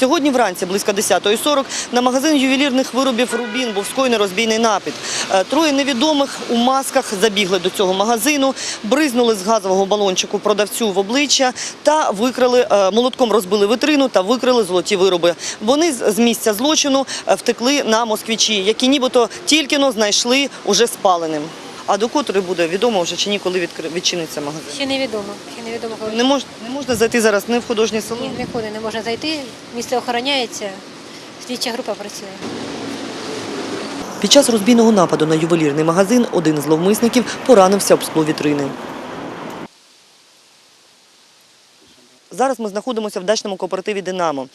Сьогодні вранці, близько 10.40, на магазин ювелірних виробів «Рубін» був скоєний розбійний напад. Е, Троє невідомих у масках забігли до цього магазину, бризнули з газового балончику продавцю в обличчя та викрали, е, молотком розбили витрину та викрили золоті вироби. Вони з місця злочину е, втекли на москвичі, які нібито тільки-но знайшли уже спаленим. А до котрої буде відомо вже чи ні, коли відкри- відчиниться магазин? Ще невідомо. Ще невідомо коли. Не, мож, не можна зайти зараз не в художній село. Ні, не ходить, не можна зайти. Місце охороняється. Слідча група працює. Під час розбійного нападу на ювелірний магазин один з зловмисників поранився об скло вітрини. Зараз ми знаходимося в дачному кооперативі «Динамо».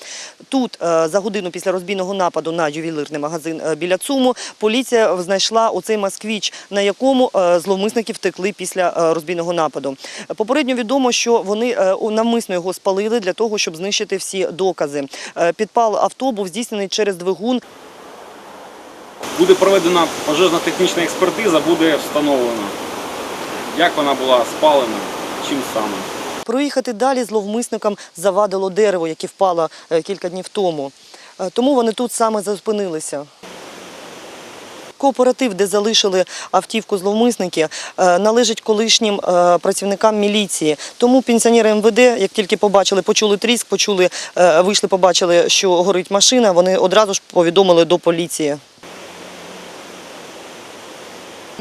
Тут е, за годину після розбійного нападу на ювелірний магазин е, біля ЦУМу поліція знайшла оцей москвіч, на якому е, зловмисники втекли після розбійного нападу. Попередньо відомо, що вони навмисно його спалили для того, щоб знищити всі докази. Підпал авто був здійснений через двигун. Буде проведена пожежно-технічна експертиза, буде встановлено, як вона була спалена, чим саме. Проїхати далі зловмисникам завадило дерево, яке впало е, кілька днів тому. Е, Тому вони тут саме зупинилися. Кооператив, де залишили автівку зловмисники, е, належить колишнім працівникам міліції. Тому пенсіонери МВД, як тільки побачили, почули тріск, почули, вийшли, побачили, що горить машина, вони одразу ж повідомили до поліції.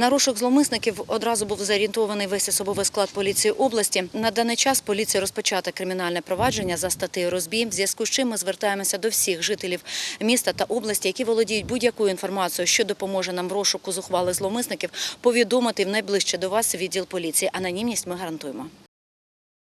На розшук зломисників одразу був зорієнтований весь особовий склад поліції області. На даний час поліція розпочата кримінальне провадження за статтею розбій, в зв'язку з чим ми звертаємося до всіх жителів міста та області, які володіють будь-якою інформацією, що допоможе нам в розшуку зухвалих зломисників, повідомити в найближче до вас відділ поліції. Анонімність ми гарантуємо.